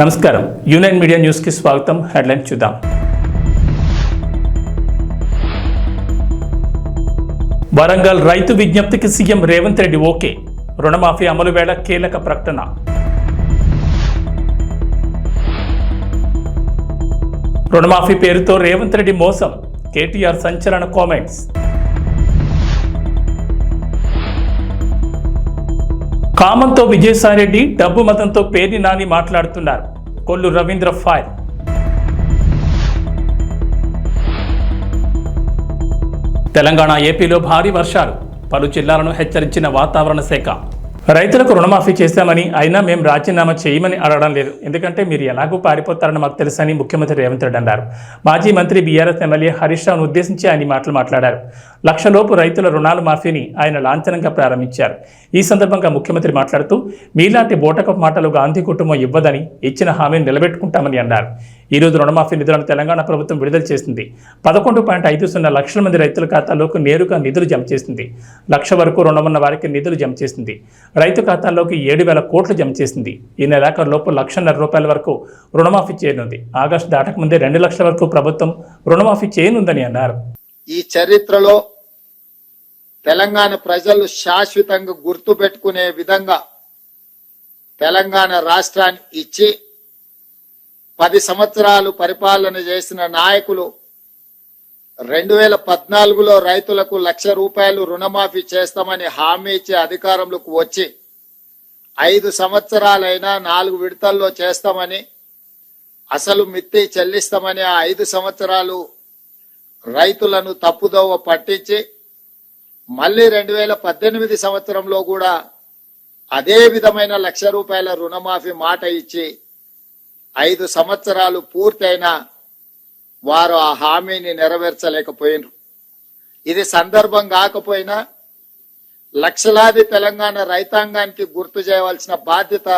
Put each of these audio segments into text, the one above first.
నమస్కారం. యునైన్ మీడియా న్యూస్కి స్వాగతం. హెడ్లైన్ చూద్దాం. వరంగల్ రైతు విజ్ఞప్తికి సీఎం రేవంత్ రెడ్డి ఓకే. రుణమాఫీ అమలు వేళ కీలక ప్రకటన. రుణమాఫీ పేరుతో రేవంత్ రెడ్డి మోసం. కేటీఆర్ సంచలన కామెంట్స్. కామంతో విజయసాయిరెడ్డి డబ్బు మతంతో పేర్ని నాని మాట్లాడుతున్నారు. కొల్లు రవీంద్ర ఫైర్. తెలంగాణ ఏపీలో భారీ వర్షాలు. పలు జిల్లాలను హెచ్చరించిన వాతావరణ శాఖ. రైతులకు రుణమాఫీ చేశామని అయినా మేము రాజీనామా చేయమని అడగడం లేదు. ఎందుకంటే మీరు ఎలాగూ పారిపోతారని మాకు తెలుసని ముఖ్యమంత్రి రేవంత్ రెడ్డి అన్నారు. మాజీ మంత్రి బీఆర్ఎస్ ఎమ్మెల్యే హరీష్ రావును ఉద్దేశించి ఆయన మాటలు మాట్లాడారు. లక్షలోపు రైతుల రుణాల మాఫీని ఆయన లాంఛనంగా ప్రారంభించారు. ఈ సందర్భంగా ముఖ్యమంత్రి మాట్లాడుతూ మీలాంటి బోటకపు మాటలు గాంధీ కుటుంబం ఇవ్వదని ఇచ్చిన హామీని నిలబెట్టుకుంటామని అన్నారు. ఈ రోజు రుణమాఫీ నిధులను తెలంగాణ ప్రభుత్వం విడుదల చేసింది. పదకొండు పాయింట్ ఐదు సున్నా లక్షల మంది రైతుల ఖాతాలోకి నేరుగా నిధులు జమ చేసింది. లక్ష వరకు రుణమున్న వారికి నిధులు జమ చేసింది. రైతు ఖాతాల్లోకి ఏడు వేల కోట్లు జమ చేసింది. ఈ నెలాఖరు లోపు లక్షన్నర రూపాయల వరకు రుణమాఫీ చేయనుంది. ఆగస్టు దాటకముందే రెండు లక్షల వరకు ప్రభుత్వం రుణమాఫీ చేయనుందని అన్నారు. ఈ చరిత్రలో తెలంగాణ ప్రజలు శాశ్వతంగా గుర్తు పెట్టుకునే విధంగా తెలంగాణ రాష్ట్రాన్ని ఇచ్చి పది సంవత్సరాలు పరిపాలన చేసిన నాయకులు రెండు వేల పద్నాలుగులో రైతులకు లక్ష రూపాయలు రుణమాఫీ చేస్తామని హామీ ఇచ్చే అధికారంలోకి వచ్చి ఐదు సంవత్సరాలైనా నాలుగు విడతల్లో చేస్తామని అసలు మిత్తి చెల్లిస్తామని ఆ ఐదు సంవత్సరాలు రైతులను తప్పుదోవ పట్టించి మళ్ళీ రెండు వేల పద్దెనిమిది సంవత్సరంలో కూడా అదే విధమైన లక్ష రూపాయల రుణమాఫీ మాట ఇచ్చి ఐదు సంవత్సరాలు పూర్తయినా వారు ఆ హామీని నెరవేర్చలేకపోయినరు. ఇది సందర్భం కాకపోయినా లక్షలాది తెలంగాణ రైతాంగానికి గుర్తు చేయవలసిన బాధ్యత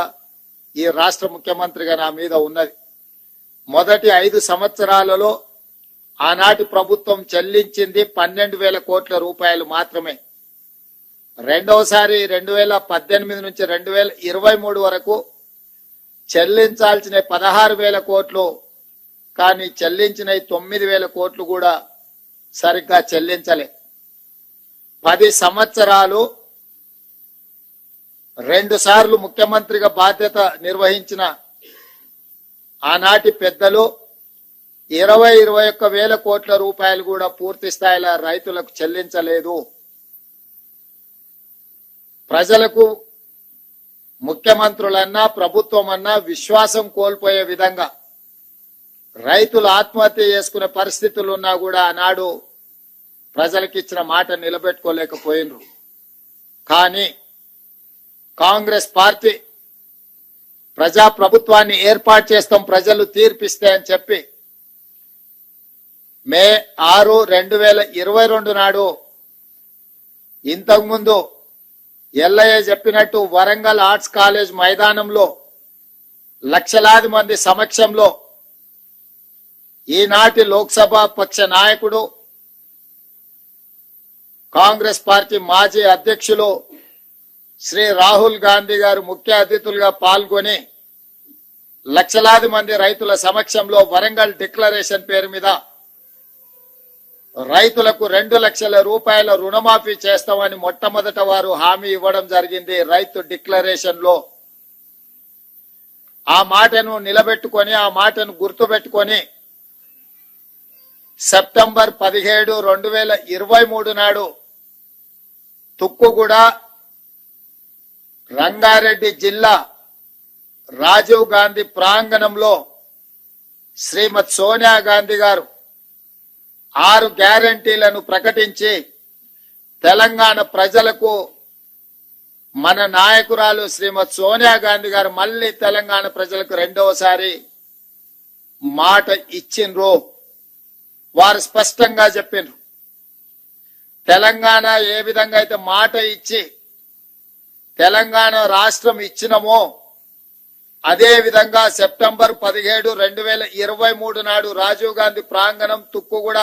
ఈ రాష్ట్ర ముఖ్యమంత్రిగా నా మీద ఉన్నది. మొదటి ఐదు సంవత్సరాలలో ఆనాటి ప్రభుత్వం చెల్లించింది పన్నెండు వేల కోట్ల రూపాయలు మాత్రమే. రెండవసారి రెండు వేల పద్దెనిమిది నుంచి రెండు వేల ఇరవై మూడు వరకు చెల్లించాల్సిన పదహారు వేల కోట్లు కానీ చెల్లించిన తొమ్మిది వేల కోట్లు కూడా సరిగ్గా చెల్లించలే. పది సంవత్సరాలు రెండు సార్లు ముఖ్యమంత్రిగా బాధ్యత నిర్వహించిన ఆనాటి పెద్దలు ఇరవై ఇరవై ఒక్క వేల కోట్ల రూపాయలు కూడా పూర్తి స్థాయిలో రైతులకు చెల్లించలేదు. ప్రజలకు ముఖ్యమంత్రులన్నా ప్రభుత్వం అన్నా విశ్వాసం కోల్పోయే విధంగా రైతులు ఆత్మహత్య చేసుకునే పరిస్థితులు ఉన్నా కూడా ఆనాడు ప్రజలకు ఇచ్చిన మాట నిలబెట్టుకోలేకపోయినరు. కానీ కాంగ్రెస్ పార్టీ ప్రజా ప్రభుత్వాన్ని ఏర్పాటు చేస్తాం ప్రజలు తీర్పిస్తే అని చెప్పి మే ఆరు రెండు వేల ఇరవై రెండు నాడు ఇంతకుముందు ఎల్లయ్య చెప్పినట్టు వరంగల్ ఆర్ట్స్ కాలేజ్ మైదానంలో లక్షలాది మంది సమక్షంలో ఈనాటి లోక్సభ పక్ష నాయకుడు కాంగ్రెస్ పార్టీ మాజీ అధ్యక్షులు శ్రీ రాహుల్ గాంధీ గారు ముఖ్య అతిథులుగా పాల్గొని లక్షలాది మంది రైతుల సమక్షంలో వరంగల్ డిక్లరేషన్ పేరు మీద రైతులకు రెండు లక్షల రూపాయల రుణమాఫీ చేస్తామని మొట్టమొదట వారు హామీ ఇవ్వడం జరిగింది. రైతు డిక్లరేషన్లో ఆ మాటను నిలబెట్టుకొని ఆ మాటను గుర్తుపెట్టుకొని సెప్టెంబర్ పదిహేడు రెండు వేల ఇరవై మూడు నాడు తుక్కుగూడ రంగారెడ్డి జిల్లా రాజీవ్ గాంధీ ప్రాంగణంలో శ్రీమతి సోనియా గాంధీ గారు ఆరు గ్యారంటీలను ప్రకటించి తెలంగాణ ప్రజలకు మన నాయకురాలు శ్రీమతి సోనియా గాంధీ గారు మళ్ళీ తెలంగాణ ప్రజలకు రెండవసారి మాట ఇచ్చిండ్రు. వారు స్పష్టంగా చెప్పిండ్రు తెలంగాణ ఏ విధంగా అయితే మాట ఇచ్చి తెలంగాణ రాష్ట్రం ఇచ్చినమో అదే విధంగా సెప్టెంబర్ పదిహేడు రెండు వేల ఇరవై మూడు నాడు రాజీవ్ గాంధీ ప్రాంగణం తుక్కుగూడ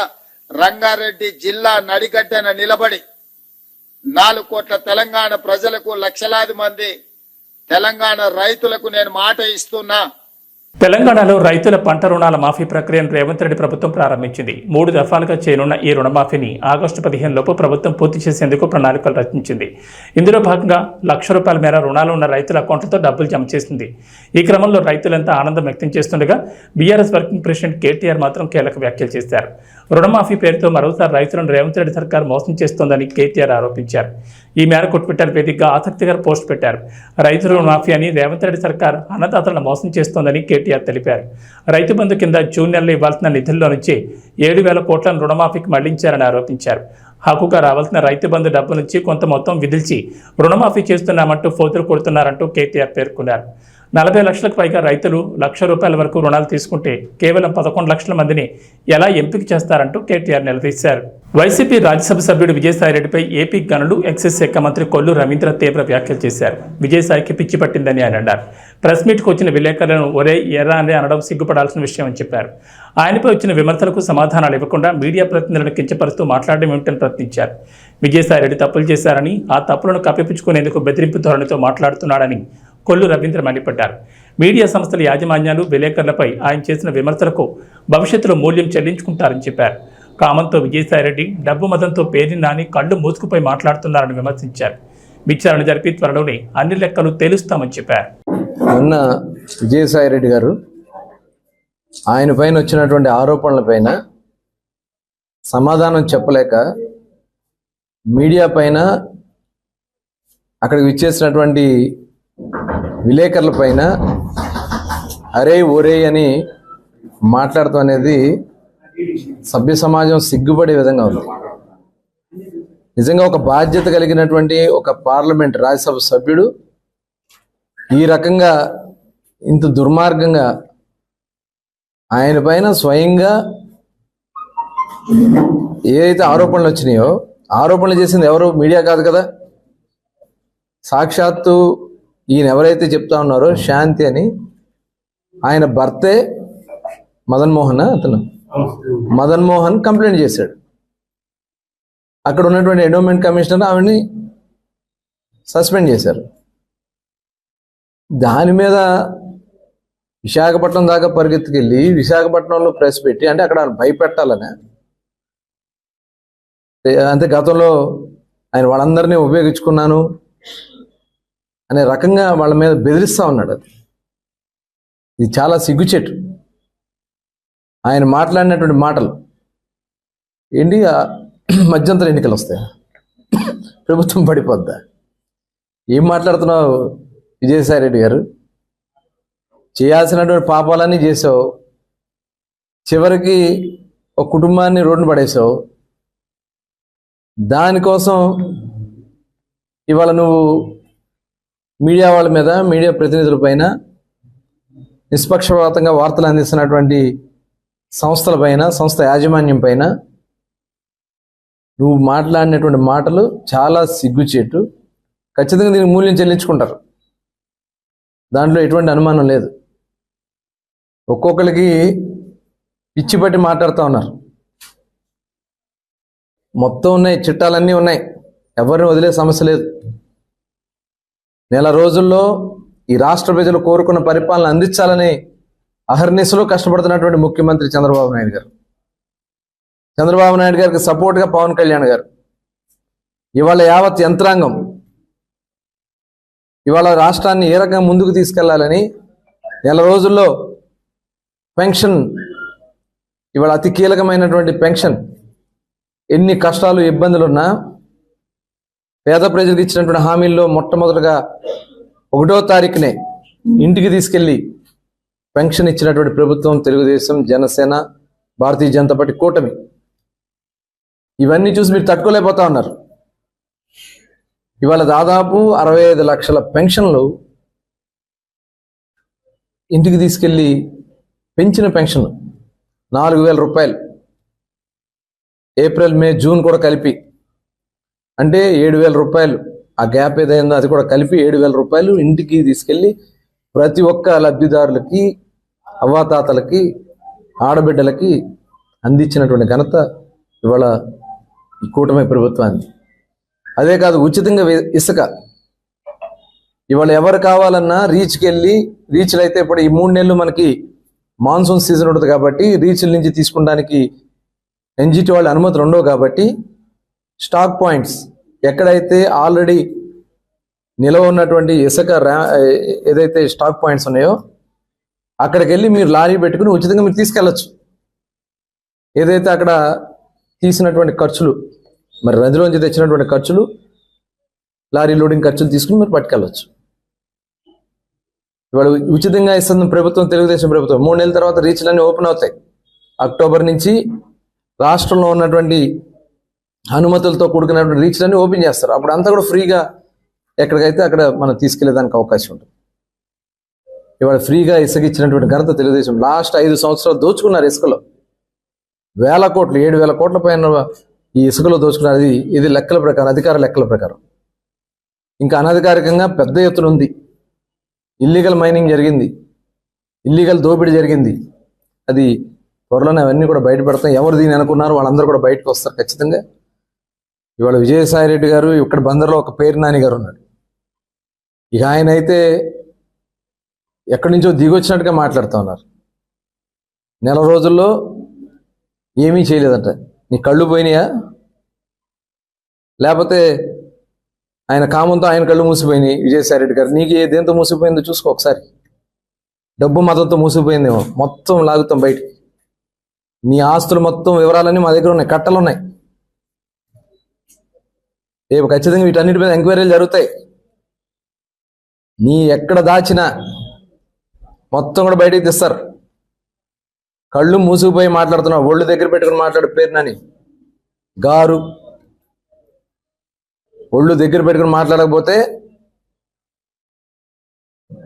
రంగారెడ్డి జిల్లా నడిగడ్డన నిలబడి నాలుగు కోట్ల తెలంగాణ ప్రజలకు లక్షలాది మంది తెలంగాణ రైతులకు నేను మాట ఇస్తున్నా. తెలంగాణలో రైతుల పంట రుణాల మాఫీ ప్రక్రియను రేవంత్ రెడ్డి ప్రభుత్వం ప్రారంభించింది. మూడు దఫాలుగా చేయనున్న ఈ రుణమాఫీని ఆగస్టు పదిహేను లోపు ప్రభుత్వం పూర్తి చేసేందుకు ప్రణాళికలు రచించింది. ఇందులో భాగంగా లక్ష రూపాయల మేర రుణాలు ఉన్న రైతుల అకౌంట్లతో డబ్బులు జమ చేసింది. ఈ క్రమంలో రైతులంతా ఆనందం వ్యక్తం చేస్తుండగా బీఆర్ఎస్ వర్కింగ్ ప్రెసిడెంట్ కేటీఆర్ మాత్రం కీలక వ్యాఖ్యలు చేశారు. రుణమాఫీ పేరుతో మరోసారి రైతులను రేవంత్ రెడ్డి సర్కార్ మోసం చేస్తోందని కేటీఆర్ ఆరోపించారు. ఈ మేరకు ట్విట్టర్ వేదికగా ఆసక్తికర పోస్ట్ పెట్టారు. రైతు రుణమాఫీ అని రేవంత్ రెడ్డి సర్కార్ అన్నదాతలను మోసం చేస్తోందని కేటీఆర్ తెలిపారు. రైతు బంధు కింద జూన్ నెలలో ఇవ్వాల్సిన నిధుల్లో నుంచి ఏడు వేల కోట్లను రుణమాఫీకి మళ్ళించారని ఆరోపించారు. హక్కుగా రావాల్సిన రైతు బంధు డబ్బు నుంచి కొంత మొత్తం విధిల్చి రుణమాఫీ చేస్తున్నామంటూ ఫోతులు కొడుతున్నారంటూ కేటీఆర్ పేర్కొన్నారు. నలభై లక్షలకు పైగా రైతులు లక్ష రూపాయల వరకు రుణాలు తీసుకుంటే కేవలం పదకొండు లక్షల మందిని ఎలా ఎంపిక చేస్తారంటూ కేటీఆర్ నిలదీశారు. వైసీపీ రాజ్యసభ సభ్యుడు విజయసాయిరెడ్డిపై ఏపీ గనులు ఎక్సైజ్ శాఖ మంత్రి కొల్లు రవీంద్ర తీవ్ర వ్యాఖ్యలు చేశారు. విజయసాయికి పిచ్చి పట్టిందని ఆయన అన్నారు. ప్రెస్ మీట్కు వచ్చిన విలేకరులను ఒరే ఎర్ర అని అనడం సిగ్గుపడాల్సిన విషయం అని చెప్పారు. ఆయనపై వచ్చిన విమర్శలకు సమాధానాలు ఇవ్వకుండా మీడియా ప్రతినిధులను కించపరుస్తూ మాట్లాడడం ఏమిటని ప్రశ్నించారు. విజయసాయిరెడ్డి తప్పులు చేశారని ఆ తప్పులను కప్పిపుచ్చుకునేందుకు బెదిరింపు ధోరణితో మాట్లాడుతున్నాడని కొల్లు రవీంద్ర మండిపడ్డారు. మీడియా సంస్థల యాజమాన్యాలు విలేకరులపై ఆయన చేసిన విమర్శలకు భవిష్యత్తులో మూల్యం చెల్లించుకుంటారని చెప్పారు. కామంతో విజయసాయిరెడ్డి డబ్బు మతంతో పేరు నాని కళ్ళు మూసుకుపోయి మాట్లాడుతున్నారని విమర్శించారు. విచారణ జరిపి త్వరలోనే అన్ని లెక్కలు తేలుస్తామని చెప్పారు. మొన్న విజయసాయి రెడ్డి గారు ఆయన పైన వచ్చినటువంటి ఆరోపణల పైన సమాధానం చెప్పలేక మీడియా పైన అక్కడికి విచ్చేసినటువంటి విలేకరుల పైన అరే ఒరే అని మాట్లాడటం అనేది సభ్య సమాజం సిగ్గుపడే విధంగా ఉంది. నిజంగా ఒక బాధ్యత కలిగినటువంటి ఒక పార్లమెంట్ రాజ్యసభ సభ్యుడు ఈ రకంగా ఇంత దుర్మార్గంగా ఆయన పైన స్వయంగా ఏదైతే ఆరోపణలు వచ్చినాయో ఆరోపణలు చేసింది ఎవరు? మీడియా కాదు కదా. సాక్షాత్తు ఈయన ఎవరైతే చెప్తా ఉన్నారో శాంతి అని ఆయన భర్తే మదన్ మోహన్ అతను? మదన్ మోహన్ కంప్లైంట్ చేశాడు. అక్కడ ఉన్నటువంటి ఎండోమెంట్ కమిషనర్ ఆవిడని సస్పెండ్ చేశారు. దాని మీద విశాఖపట్నం దాకా పరిగెత్తుకెళ్ళి విశాఖపట్నంలో ప్రెస్ పెట్టి అంటే అక్కడ భయపెట్టాలని. అంతే గతంలో ఆయన వాళ్ళందరినీ ఉపయోగించుకున్నాను అనే రకంగా వాళ్ళ మీద బెదిరిస్తా ఉన్నాడు అది. ఇది చాలా సిగ్గుచెట్టు ఆయన మాట్లాడినటువంటి మాటలు ఏంటి? మధ్యంతర ఎన్నికలు వస్తాయి? ప్రభుత్వం పడిపోద్దా? ఏం మాట్లాడుతున్నావు విజయసాయి రెడ్డి గారు? చేయాల్సినటువంటి పాపాలన్నీ చేసావు. చివరికి ఒక కుటుంబాన్ని రోడ్డున పడేసావు. దానికోసం ఇవాళ నువ్వు మీడియా వాళ్ళ మీద మీడియా ప్రతినిధుల పైన నిష్పక్షపాతంగా వార్తలు అందిస్తున్నటువంటి సంస్థల పైన సంస్థ యాజమాన్యం పైన నువ్వు మాట్లాడినటువంటి మాటలు చాలా సిగ్గుచేటు. ఖచ్చితంగా దీనికి మూల్యం చెల్లించుకుంటారు. దాంట్లో ఎటువంటి అనుమానం లేదు. ఒక్కొక్కరికి పిచ్చి పట్టి మాట్లాడుతూ ఉన్నారు. మొత్తం ఉన్నాయి చిట్టాలన్నీ ఉన్నాయి. ఎవరిని వదిలే సమస్య లేదు. నెల రోజుల్లో ఈ రాష్ట్ర ప్రజలు కోరుకున్న పరిపాలన అందించాలని అహర్నిశలో కష్టపడుతున్నటువంటి ముఖ్యమంత్రి చంద్రబాబు నాయుడు గారు. చంద్రబాబు నాయుడు గారికి సపోర్ట్గా పవన్ కళ్యాణ్ గారు. ఇవాళ యావత్ యంత్రాంగం ఇవాళ రాష్ట్రాన్ని ఏ రకంగా ముందుకు తీసుకెళ్ళాలని నెల రోజుల్లో పెన్షన్ ఇవాళ అతి కీలకమైనటువంటి పెన్షన్ ఎన్ని కష్టాలు ఇబ్బందులు ఉన్నా పేద ప్రజలకు ఇచ్చినటువంటి హామీల్లో మొట్టమొదటిగా ఒకటో తారీఖునే ఇంటికి తీసుకెళ్ళి పెన్షన్ ఇచ్చినటువంటి ప్రభుత్వం తెలుగుదేశం జనసేన భారతీయ జనతా పార్టీ కూటమి. ఇవన్నీ చూసి మీరు తట్టుకోలేకపోతా ఉన్నారు. ఇవాళ దాదాపు అరవై ఐదు లక్షల పెన్షన్లు ఇంటికి తీసుకెళ్ళి పెంచిన పెన్షన్ నాలుగు వేల రూపాయలు. ఏప్రిల్ మే జూన్ కూడా కలిపి అంటే ఏడు వేల రూపాయలు. ఆ గ్యాప్ ఏదైందో అది కూడా కలిపి ఏడు వేల రూపాయలు ఇంటికి తీసుకెళ్ళి ప్రతి ఒక్క లబ్ధిదారులకి అవ్వాతాతలకి ఆడబిడ్డలకి అందించినటువంటి ఘనత ఇవాళ కూటమి ప్రభుత్వాన్ని అదే కాదు ఉచితంగా ఇసుక. ఇవాళ ఎవరు కావాలన్నా రీచ్కి వెళ్ళి రీచ్లు అయితే ఇప్పుడు ఈ మూడు నెలలు మనకి మాన్సూన్ సీజన్ ఉంటుంది కాబట్టి రీచ్ల నుంచి తీసుకోవడానికి ఎన్జిటి వాళ్ళ అనుమతులు ఉండవు కాబట్టి స్టాక్ పాయింట్స్ ఎక్కడైతే ఆల్రెడీ నిలవ ఉన్నటువంటి ఇసుక ర్యా ఏదైతే స్టాక్ పాయింట్స్ ఉన్నాయో అక్కడికి వెళ్ళి మీరు లారీ పెట్టుకుని ఉచితంగా మీరు తీసుకెళ్ళచ్చు. ఏదైతే అక్కడ తీసినటువంటి ఖర్చులు మరి నదిలోంచి తెచ్చినటువంటి ఖర్చులు లారీ లోడింగ్ ఖర్చులు తీసుకుని మీరు పట్టుకెళ్ళచ్చు. ఇవాళ ఉచితంగా ఇస్తుంది ప్రభుత్వం తెలుగుదేశం ప్రభుత్వం మూడు నెలల తర్వాత రీచ్లన్నీ ఓపెన్ అవుతాయి. అక్టోబర్ నుంచి రాష్ట్రంలో ఉన్నటువంటి అనుమతులతో కూడుకున్నటువంటి రీచ్లన్నీ ఓపెన్ చేస్తారు. అప్పుడు అంతా కూడా ఫ్రీగా ఎక్కడికైతే అక్కడ మనం తీసుకెళ్ళేదానికి అవకాశం ఉంటుంది. ఇవాళ ఫ్రీగా ఇసుగిచ్చినటువంటి ఘనత తెలుగుదేశం లాస్ట్ ఐదు సంవత్సరాలు దోచుకున్నారు ఇసుకలో. వేల కోట్లు ఏడు వేల కోట్ల పైన ఈ ఇసుకలో దోచుకున్నారు. ఇది ఇది లెక్కల ప్రకారం అధికార లెక్కల ప్రకారం. ఇంకా అనధికారికంగా పెద్ద ఎత్తున ఉంది. ఇల్లీగల్ మైనింగ్ జరిగింది. ఇల్లీగల్ దోపిడీ జరిగింది. అది త్వరలోనే అవన్నీ కూడా బయటపడతాం ఎవరు దీని అనుకున్నారు వాళ్ళందరూ కూడా బయటకు వస్తారు ఖచ్చితంగా. ఇవాళ విజయసాయి రెడ్డి గారు ఇక్కడ బందర్లో ఒక పేరు నాని గారు ఉన్నాడు. ఇక ఆయన అయితే ఎక్కడి నుంచో దిగొచ్చినట్టుగా మాట్లాడుతూ ఉన్నారు. నెల రోజుల్లో ఏమీ చేయలేదంట. నీ కళ్ళు పోయినాయా? లేకపోతే ఆయన కామంతో ఆయన కళ్ళు మూసిపోయినాయి విజయసాయి రెడ్డి గారు. నీకు ఏ దేంతో మూసిపోయిందో చూసుకో ఒకసారి. డబ్బు మతంతో మూసిపోయిందేమో. మొత్తం లాగుతాం బయటికి. నీ ఆస్తులు మొత్తం వివరాలన్నీ మా దగ్గర ఉన్నాయి. కట్టలు ఉన్నాయి. రేపు ఖచ్చితంగా వీటన్నిటి మీద ఎంక్వైరీలు జరుగుతాయి. నీ ఎక్కడ దాచినా మొత్తం కూడా బయటికి తెస్తారు. కళ్ళు మూసుకుపోయి మాట్లాడుతున్నావు. ఒళ్ళు దగ్గర పెట్టుకుని మాట్లాడు పేరునని. గారు ఒళ్ళు దగ్గర పెట్టుకుని మాట్లాడకపోతే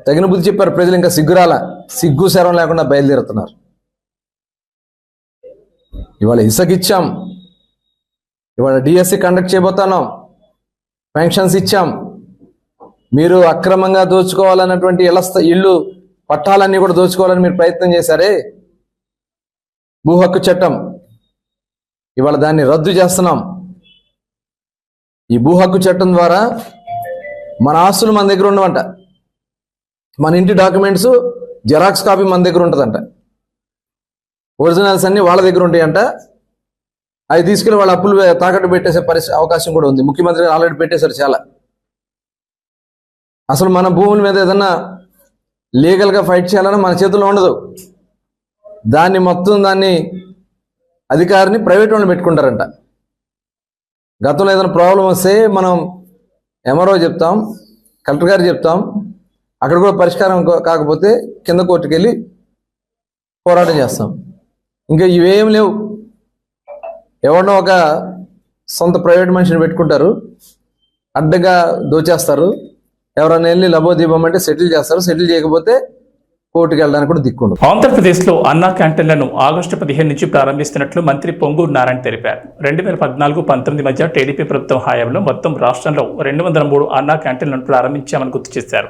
తగిన బుద్ధి చెప్పారు. ప్రజలు ఇంకా సిగ్గురాల సిగ్గు శరం లేకుండా బయలుదేరుతున్నారు. ఇవాళ ఇసకిచ్చాం. ఇవాళ డిఎస్సి కండక్ట్ చేయబోతున్నాం. పెన్షన్స్ ఇచ్చాం. మీరు అక్రమంగా దోచుకోవాలన్నటువంటి ఇళ్ళ ఇల్లు పట్టాలన్నీ కూడా దోచుకోవాలని మీరు ప్రయత్నం చేశారే? భూ హక్కు చట్టం. ఇవాళ దాన్ని రద్దు చేస్తున్నాం. ఈ భూ హక్కు చట్టం ద్వారా మన ఆస్తులు మన దగ్గర ఉండవంట. మన ఇంటి డాక్యుమెంట్స్ జెరాక్స్ కాపీ మన దగ్గర ఉంటుందంట. ఒరిజినల్స్ అన్ని వాళ్ళ దగ్గర ఉంటాయంట. అవి తీసుకెళ్ళి వాళ్ళ అప్పులు తాకట్టు పెట్టేసే పరిస్థితి అవకాశం కూడా ఉంది. ముఖ్యమంత్రి గారు ఆల్రెడీ పెట్టేశారు చాలా. అసలు మన భూముల మీద ఏదన్నా లీగల్గా ఫైట్ చేయాలన్నా మన చేతుల్లో ఉండదు. దాన్ని మొత్తం దాన్ని అధికారిని ప్రైవేట్ వాళ్ళు పెట్టుకుంటారంట. గతంలో ఏదైనా ప్రాబ్లం వస్తే మనం ఎంఆర్ఓ చెప్తాం కలెక్టర్ గారు చెప్తాం. అక్కడ కూడా పరిష్కారం కాకపోతే కింద కోర్టుకెళ్ళి పోరాటం చేస్తాం. ఇంకా ఇవేం లేవు. ఎవరినో ఒక సొంత ప్రైవేట్ మనిషిని పెట్టుకుంటారు అడ్డగా దోచేస్తారు. ఎవరైనా వెళ్ళి లబోదీపం అంటే సెటిల్ చేస్తారు. సెటిల్ చేయకపోతే కోర్టుకు వెళ్ళడానికి కూడా దిక్కుండు ఆంధ్రప్రదేశ్లో అన్నా క్యాంటీన్లను ఆగస్టు పదిహేను నుంచి ప్రారంభిస్తున్నట్లు మంత్రి పొంగూరు నారాయణ తెలిపారు. రెండు వేల పద్నాలుగు పంతొమ్మిది మధ్య టీడీపీ ప్రభుత్వం హయాంలో మొత్తం రాష్ట్రంలో రెండు వందల మూడు అన్నా క్యాంటీన్లను ప్రారంభించామని గుర్తు చేశారు.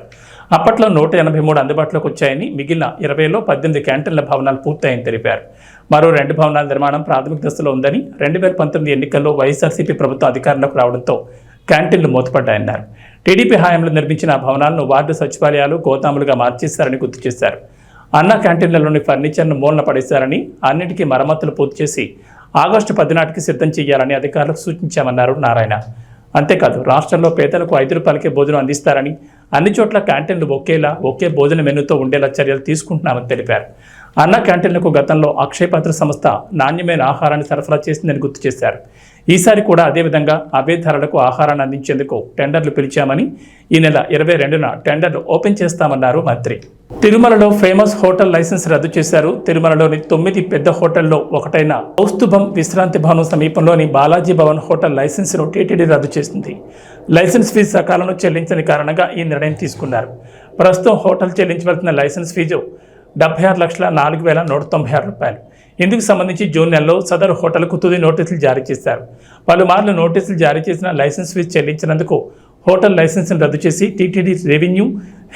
అప్పట్లో నూట ఎనభై మూడు అందుబాటులోకి వచ్చాయని మిగిలిన ఇరవైలో పద్దెనిమిది క్యాంటీన్ల భవనాలు పూర్తయ్యని తెలిపారు. మరో రెండు భవనాల నిర్మాణం ప్రాథమిక దశలో ఉందని రెండు వేల పంతొమ్మిది ఎన్నికల్లో వైఎస్ఆర్సీపీ ప్రభుత్వం అధికారంలోకి రావడంతో క్యాంటీన్లు మూతపడ్డాయన్నారు. టీడీపీ హయాంలో నిర్మించిన భవనాలను వార్డు సచివాలయాలు గోదాములుగా మార్చేశారని గుర్తు చేశారు. అన్న క్యాంటీన్లలోని ఫర్నిచర్ను మూలన పడేశారని అన్నిటికీ మరమ్మతులు పూర్తి చేసి ఆగస్టు పదినాటికి సిద్ధం చేయాలని అధికారులకు సూచించామన్నారు నారాయణ. అంతేకాదు రాష్ట్రంలో పేదలకు ఐదు రూపాయలకే భోజనం అందిస్తారని అన్ని చోట్ల క్యాంటీన్లు ఒకేలా ఒకే భోజన మెనూతో ఉండేలా చర్యలు తీసుకుంటున్నామని తెలిపారు. అన్న క్యాంటీన్లకు గతంలో అక్షయపాత్ర సంస్థ నాణ్యమైన ఆహారాన్ని సరఫరా చేసిందని గుర్తు చేశారు. ఈసారి కూడా అదేవిధంగా అవే ధరలకు ఆహారాన్ని అందించేందుకు టెండర్లు పిలిచామని ఈ నెల ఇరవై రెండున టెండర్లు ఓపెన్ చేస్తామన్నారు మంత్రి. తిరుమలలో ఫేమస్ హోటల్ లైసెన్స్ రద్దు చేశారు. తిరుమలలోని తొమ్మిది పెద్ద హోటల్లో ఒకటైన కౌస్తుభం విశ్రాంతి భవనం సమీపంలోని బాలాజీ భవన్ హోటల్ లైసెన్స్ను టీటీడీ రద్దు చేసింది. లైసెన్స్ ఫీజు సకాలంలో చెల్లించని కారణంగా ఈ నిర్ణయం తీసుకున్నారు. ప్రస్తుతం హోటల్ చెల్లించవలసిన లైసెన్స్ ఫీజు డెబ్బై ఆరు లక్షల నాలుగు వేల నూట తొంభై ఆరు రూపాయలు. ఇందుకు సంబంధించి జూన్ నెలలో సదర్ హోటల్కు తుది నోటీసులు జారీ చేశారు. పలుమార్లు నోటీసులు జారీ చేసిన లైసెన్స్ ఫీజు చెల్లించినందుకు హోటల్ లైసెన్స్ను రద్దు చేసి టీటీడీ రెవెన్యూ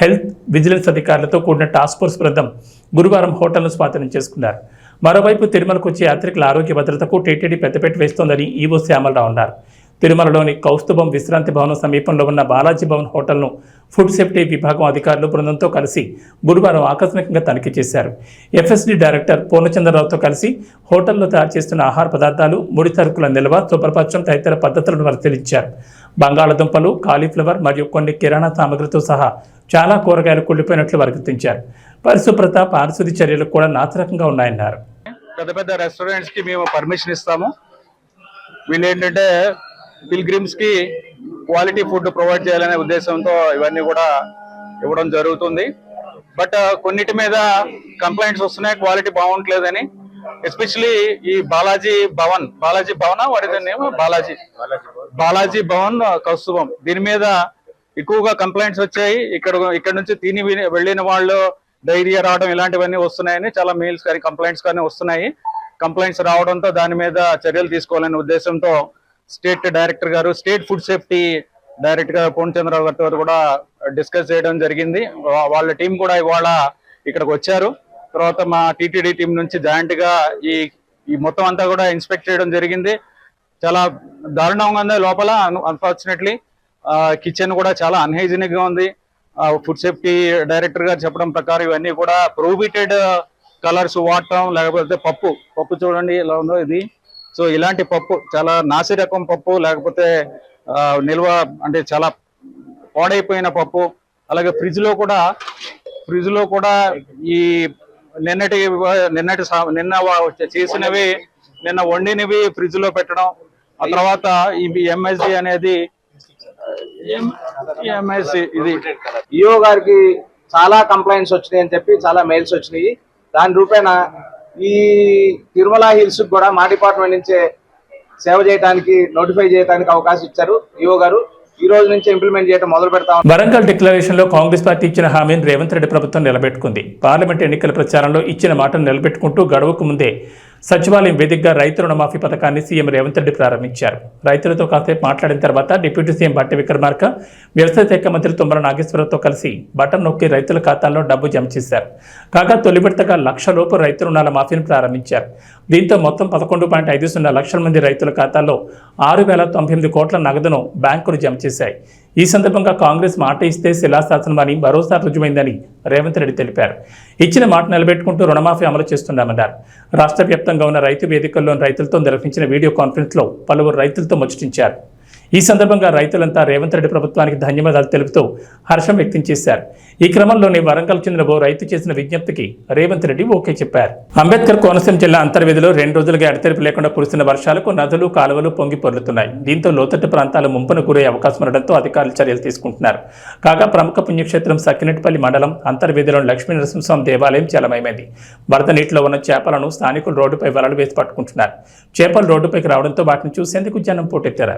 హెల్త్ విజిలెన్స్ అధికారులతో కూడిన టాస్క్ ఫోర్స్ బృందం గురువారం హోటల్ను స్వాధీనం చేసుకున్నారు. మరోవైపు తిరుమలకు వచ్చే యాత్రికుల ఆరోగ్య భద్రతకు టీటీడీ పెద్దపెట్టి వేస్తోందని ఈవో శ్యామలరావు అన్నారు. తిరుమలలోని కౌస్తుభం విశ్రాంతి భవనం సమీపంలో ఉన్న బాలాజీ భవన్ హోటల్ను ఫుడ్ సేఫ్టీ విభాగం అధికారులు బృందంతో కలిసి గురువారం ఆకస్మికంగా తనిఖీ చేశారు. ఎఫ్ఎస్డి డైరెక్టర్ పూర్ణచంద్రరావుతో కలిసి హోటల్లో తయారు చేస్తున్న ఆహార పదార్థాలు ముడి సరుకుల నిల్వ శుభ్రపరచడం తదితర పద్ధతులను పరిశీలించారు. బంగాళాదుంపలు కాలీఫ్లవర్ మరియు కొన్ని కిరాణా సామగ్రితో సహా చాలా కూరగాయలు కుళ్ళిపోయినట్లు వారు గుర్తించారు పరిశుభ్రత పారిశుద్ధ్య చర్యలు కూడా నాశరకంగా ఉన్నాయన్నారు. పెద్ద పెద్ద రెస్టారెంట్స్కి మేము పర్మిషన్ ఇస్తాము. వీళ్ళు ఏంటంటే పిల్గ్రిమ్స్కి క్వాలిటీ ఫుడ్ ప్రొవైడ్ చేయాలనే ఉద్దేశంతో ఇవన్నీ కూడా ఇవ్వడం జరుగుతుంది. బట్ uh, కొన్నిటి మీద కంప్లైంట్స్ వస్తున్నాయి క్వాలిటీ బాగుంటలేదని. ఎస్పెషలీ ఈ బాలాజీ భవన్ బాలాజీ భవన్? వాడి నేమ్ బాలాజీ. బాలాజీ భవన్ కౌస్తుభం. దీని మీద ఎక్కువగా కంప్లైంట్స్ వచ్చాయి. ఇక్కడ ఇక్కడ నుంచి తిని వెళ్ళిన వాళ్ళు డైరియా రావడం ఇలాంటివన్నీ వస్తున్నాయని చాలా మెయిల్స్ కానీ కంప్లైంట్స్ కానీ వస్తున్నాయి. కంప్లైంట్స్ రావడంతో దాని మీద చర్యలు తీసుకోవాలనే ఉద్దేశంతో స్టేట్ డైరెక్టర్ గారు స్టేట్ ఫుడ్ సేఫ్టీ డైరెక్టర్ గారు పూర్ణచంద్రరావు గారితో కూడా డిస్కస్ చేయడం జరిగింది. వాళ్ళ టీం కూడా ఇవాళ ఇక్కడికి వచ్చారు. తర్వాత మా టీటీడీ టీం నుంచి జాయింట్గా ఈ ఈ మొత్తం అంతా కూడా ఇన్స్పెక్ట్ చేయడం జరిగింది. చాలా దారుణంగా ఉంది లోపల అన్ఫార్చునేట్లీ కిచెన్ కూడా చాలా అన్హైజీనిక్గా ఉంది. ఫుడ్ సేఫ్టీ డైరెక్టర్ గారు చెప్పడం ప్రకారం ఇవన్నీ కూడా ప్రొహిబిటెడ్ కలర్స్ వాడటం లేకపోతే పప్పు పప్పు చూడండి ఎలా ఉందో ఇది. సో ఇలాంటి పప్పు చాలా నాసి రకం పప్పు లేకపోతే నిల్వ అంటే చాలా పాడైపోయిన పప్పు అలాగే ఫ్రిడ్జ్లో కూడా ఫ్రిడ్జ్లో కూడా ఈ నిన్నటి నిన్నటి సా- నిన్న చేసినవి నిన్న వండినవి ఫ్రిడ్జ్లో పెట్టడం ఆ తర్వాత ఈ ఎంఎస్డి అనేది ఎంఎస్సి ఇది. ఈఓ గారికి చాలా కంప్లైంట్స్ వచ్చినాయి అని చెప్పి చాలా మెయిల్స్ వచ్చినాయి. దాని రూపేణ ఈ తిరుమల హిల్స్ కూడా మా డిపార్ట్మెంట్ నుంచే సేవ చేయడానికి నోటిఫై చేయడానికి అవకాశం ఇచ్చారు. ఈఓ గారు ఈ రోజు నుంచి ఇంప్లిమెంట్ చేయడం మొదలు పెడతాం వరంగల్ డిక్లరేషన్లో కాంగ్రెస్ పార్టీ ఇచ్చిన హామీని రేవంత్ రెడ్డి ప్రభుత్వం నిలబెట్టుకుంది. పార్లమెంట్ ఎన్నికల ప్రచారంలో ఇచ్చిన మాటను నిలబెట్టుకుంటూ గడువుకు ముందే సచివాలయం వేదికగా రైతు రుణమాఫీ పథకాన్ని సీఎం రేవంత్ రెడ్డి ప్రారంభించారు. రైతులతో కాసేపు మాట్లాడిన తర్వాత డిప్యూటీ సీఎం బట్టి విక్రమార్క వ్యవసాయ శాఖ మంత్రి తుమ్మల నాగేశ్వరరావుతో కలిసి బటన్ నొక్కి రైతుల ఖాతాల్లో డబ్బు జమ చేశారు. కాగా తొలి విడతగా లక్ష లోపు రైతు రుణాల మాఫీని ప్రారంభించారు. దీంతో మొత్తం పదకొండు పాయింట్ ఐదు సున్నా లక్షల మంది రైతుల ఖాతాల్లో ఆరు వేల తొంభై ఎనిమిది కోట్ల నగదును బ్యాంకులు జమ చేశాయి. ఈ సందర్భంగా కాంగ్రెస్ మాట ఇస్తే శిలాశాసనమని భరోసా రుజువైందని రేవంత్ రెడ్డి తెలిపారు. ఇచ్చిన మాట నిలబెట్టుకుంటూ రుణమాఫీ అమలు చేస్తున్నామన్నారు. రాష్ట్ర వ్యాప్తంగా ఉన్న రైతు వేదికల్లోని రైతులతో నిర్వహించిన వీడియో కాన్ఫరెన్స్లో పలువురు రైతులతో ముచ్చటించారు. ఈ సందర్భంగా రైతులంతా రేవంత్ రెడ్డి ప్రభుత్వానికి ధన్యవాదాలు తెలుపుతూ హర్షం వ్యక్తం చేశారు. ఈ క్రమంలోనే వరంగల్ చెందిన ఓ రైతు చేసిన విజ్ఞప్తికి రేవంత్ రెడ్డి ఓకే చెప్పారు. అంబేద్కర్ కోనసీమ జిల్లా అంతర్వేదిలో రెండు రోజులుగా ఎడతెరిపి లేకుండా కురిసిన వర్షాలకు నదులు కాలువలు పొంగి పొర్లుతున్నాయి. దీంతో లోతట్టు ప్రాంతాలు ముంపును గురే అవకాశం ఉండడంతో అధికారులు చర్యలు తీసుకుంటున్నారు. కాగా ప్రముఖ పుణ్యక్షేత్రం సకినెట్పల్లి మండలం అంతర్వేదిలోని లక్ష్మీ నరసింహస్వామి దేవాలయం జలమయమైంది. వరద నీటిలో ఉన్న చేపలను స్థానికులు రోడ్డుపై వలలు వేసి పట్టుకుంటున్నారు. చేపలు రోడ్డుపైకి రావడంతో వాటిని చూసేందుకు జనం పోటెత్తారు.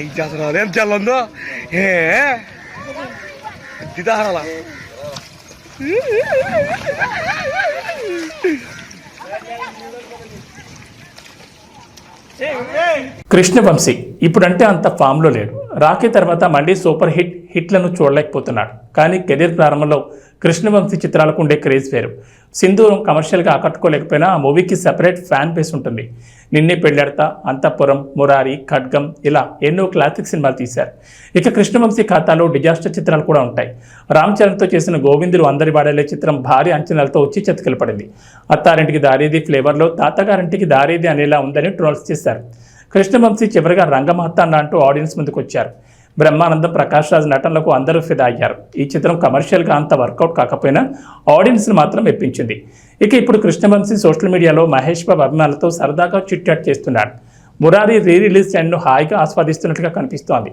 ఐదు చేస్తున్నారు ఏం చల్లందో ఏ? తిదారాల కృష్ణవంశీ ఇప్పుడంటే అంత ఫామ్లో లేడు. రాఖీ తర్వాత మళ్ళీ సూపర్ హిట్ హిట్లను చూడలేకపోతున్నాడు. కానీ కెరీర్ ప్రారంభంలో కృష్ణవంశీ చిత్రాలకు ఉండే క్రేజ్ వేరు. సింధూరం కమర్షియల్గా ఆకట్టుకోలేకపోయినా ఆ మూవీకి సెపరేట్ ఫ్యాన్ బేస్ ఉంటుంది. నిన్నే పెళ్ళాడతా అంతఃపురం మురారి ఖడ్గం ఇలా ఎన్నో క్లాసిక్ సినిమాలు తీశారు. ఇక కృష్ణవంశీ ఖాతాలో డిజాస్టర్ చిత్రాలు కూడా ఉంటాయి. రామ్ చరణ్తో చేసిన గోవిందులు అందరి వాడేలే చిత్రం భారీ అంచనాలతో వచ్చి చతికిల అత్తారింటికి దారేది ఫ్లేవర్లో తాతగారింటికి దారేది అనేలా ఉందని ట్రోల్స్ చేశారు. కృష్ణవంశీ చివరిగా రంగమార్తాండ అంటూ ఆడియన్స్ ముందుకు వచ్చారు బ్రహ్మానందం ప్రకాష్ రాజ్ నటనలకు అందరూ ఫిదా అయ్యారు. ఈ చిత్రం కమర్షియల్గా అంత వర్కౌట్ కాకపోయినా ఆడియన్స్ని మాత్రం మెప్పించింది. ఇక ఇప్పుడు కృష్ణవంశీ సోషల్ మీడియాలో మహేష్ బాబు అభిమానులతో సరదాగా చిట్ చాట్ చేస్తున్నాడు. మురారి రీ రిలీజ్ ట్రెండ్ను హాయిగా ఆస్వాదిస్తున్నట్లుగా కనిపిస్తోంది.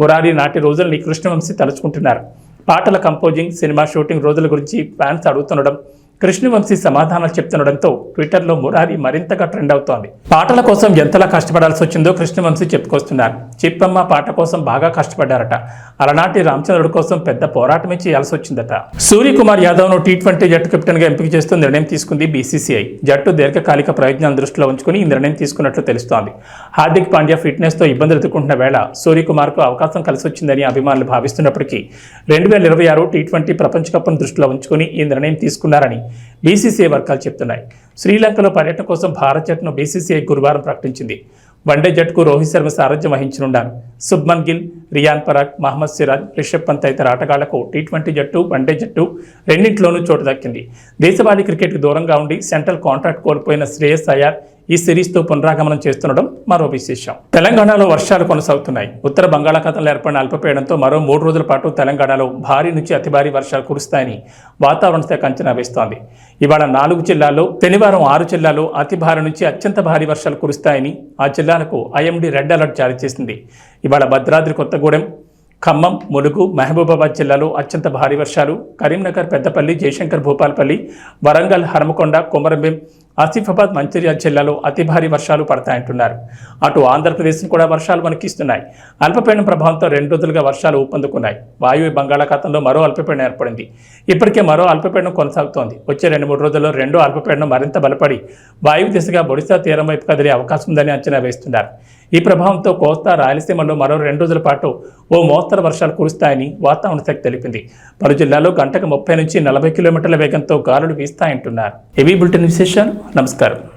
మురారి నాటి రోజుల్ని కృష్ణవంశీ తలుచుకుంటున్నారు. పాటల కంపోజింగ్ సినిమా షూటింగ్ రోజుల గురించి ఫ్యాన్స్ అడుగుతుండడం కృష్ణవంశీ సమాధానాలు చెప్తుండడంతో ట్విట్టర్లో మురారి మరింతగా ట్రెండ్ అవుతోంది. పాటల కోసం ఎంతలా కష్టపడాల్సి వచ్చిందో కృష్ణవంశీ చెప్పుకొస్తున్నారు. చిప్పమ్మ పాట కోసం బాగా కష్టపడ్డారట. అలనాటి రామచంద్రుడి కోసం పెద్ద పోరాటమే చేయాల్సి వచ్చిందట. సూర్యకుమార్ యాదవ్ను టీ ట్వంటీ జట్టు కెప్టెన్గా ఎంపిక చేస్తూ నిర్ణయం తీసుకుంది బీసీసీఐ. జట్టు దీర్ఘకాలిక ప్రయోజనాన్ని దృష్టిలో ఉంచుకుని ఈ నిర్ణయం తీసుకున్నట్లు తెలుస్తోంది. హార్దిక్ పాండ్యా ఫిట్నెస్తో ఇబ్బందులు ఎదుర్కొంటున్న వేళ సూర్యకుమార్కు అవకాశం కలిసి వచ్చిందని అభిమానులు భావిస్తున్నప్పటికీ రెండు వేల ఇరవై ఆరు టీ ట్వంటీ ప్రపంచ కప్ను దృష్టిలో ఉంచుకుని ఈ నిర్ణయం తీసుకున్నారని బీసీసీఐ వర్గాలు చెప్తున్నాయి. శ్రీలంకలో పర్యటన కోసం భారత్ జట్టును బీసీసీఐ గురువారం ప్రకటించింది. వన్డే జట్టుకు రోహిత్ శర్మ సారథ్యం వహించనున్నారు శుభ్మన్ గిల్ రియాన్ పరాగ్ మహమ్మద్ సిరాజ్ రిషబ్ పంత్ తదితర ఆటగాళ్ళకు టీ ట్వంటీ జట్టు వన్డే జట్టు రెండింటిలోనూ చోటు దక్కింది. దేశవాళీ క్రికెట్కు దూరంగా ఉండి సెంట్రల్ కాంట్రాక్ట్ కోల్పోయిన శ్రేయస్ అయ్యార్ ఈ సిరీస్తో పునరాగమనం చేస్తుండడం మరో విశేషం. తెలంగాణలో వర్షాలు కొనసాగుతున్నాయి. ఉత్తర బంగాళాఖాతంలో ఏర్పడిన అల్పపీడనంతో మరో మూడు రోజుల పాటు తెలంగాణలో భారీ నుంచి అతి భారీ వర్షాలు కురుస్తాయని వాతావరణ శాఖ అంచనా వేస్తోంది. ఇవాళ నాలుగు జిల్లాల్లో శనివారం ఆరు జిల్లాల్లో అతి భారీ నుంచి అత్యంత భారీ వర్షాలు కురుస్తాయని ఆ జిల్లాలకు ఐఎండీ రెడ్ అలర్ట్ జారీ చేసింది. ఇవాళ భద్రాద్రి కొత్తగూడెం ఖమ్మం ములుగు మహబూబాబాద్ జిల్లాలో అత్యంత భారీ వర్షాలు. కరీంనగర్ పెద్దపల్లి జయశంకర్ భూపాలపల్లి వరంగల్ హనుమకొండ కొమరంభీం ఆసిఫాబాద్ మంచిర్యాల జిల్లాలో అతి భారీ వర్షాలు పడతాయంటున్నారు. అటు ఆంధ్రప్రదేశ్ను కూడా వర్షాలు వణికిస్తున్నాయి. అల్పపీడనం ప్రభావంతో రెండు రోజులుగా వర్షాలు ఊపందుకున్నాయి. వాయువ్య బంగాళాఖాతంలో మరో అల్పపీడనం ఏర్పడింది. ఇప్పటికే మరో అల్పపీడనం కొనసాగుతోంది. వచ్చే రెండు మూడు రోజుల్లో రెండో అల్పపీడనం మరింత బలపడి వాయువు దిశగా ఒడిశా తీరం వైపు కదిలే అవకాశం ఉందని అంచనా వేస్తున్నారు. ఈ ప్రభావంతో కోస్తా రాయలసీమలో మరో రెండు రోజుల పాటు ఓ మోస్తరు వర్షాలు కురుస్తాయని వాతావరణ శాఖ తెలిపింది. పలు జిల్లాల్లో గంటకు ముప్పై నుంచి నలభై కిలోమీటర్ల వేగంతో గాలులు వీస్తాయంటున్నారు. హెవీ బులెటిన్ విశేషాలు. నమస్కారం